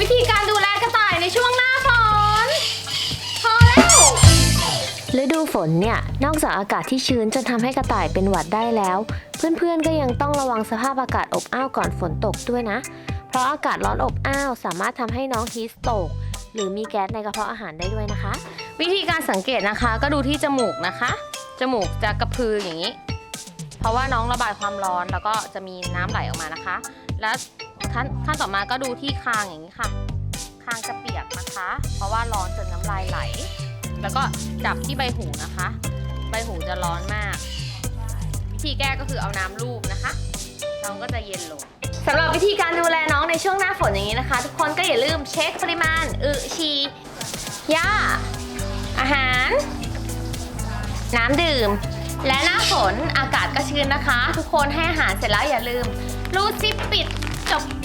วิธีการดูแลกระต่ายในช่วงหน้าฝนพอแล้ว ฤดูฝนเนี่ย นอกจากอากาศที่ชื้นจนทำให้กระต่ายเป็นหวัดได้แล้ว เพื่อนๆก็ยังต้องระวังสภาพอากาศอบอ้าวก่อนฝนตกด้วยนะ เพราะอากาศร้อนอบอ้าวสามารถทำให้น้องฮีสโตก หรือมีแก๊สในกระเพาะอาหารได้ด้วยนะคะ วิธีการสังเกตนะคะก็ดูที่จมูกนะคะ จมูกจะกระพืออย่างนี้ เพราะว่าน้องระบายความร้อนแล้วก็จะมีน้ำไหลออกมานะคะ แล้ว ขั้นขั้นต่อมาก็ดูที่คางอย่างนี้ค่ะ คางจะเปียกนะคะ เพราะว่าร้อนจนน้ำลายไหล แล้วก็จับที่ใบหูนะคะ ใบหูจะร้อนมาก วิธีแก้ก็คือเอาน้ำลูบนะคะ น้องก็จะเย็นลงสำหรับวิธีการดูแลน้องในช่วงหน้าฝนอย่างนี้นะคะ ทุกคนก็อย่าลืมเช็คปริมาณอึชีหญ้าอาหาร น้ำดื่ม และหน้าฝนอากาศก็ชื้นนะคะ ทุกคนให้อาหารเสร็จแล้วอย่าลืมรูดซิปปิด จบปิ้ง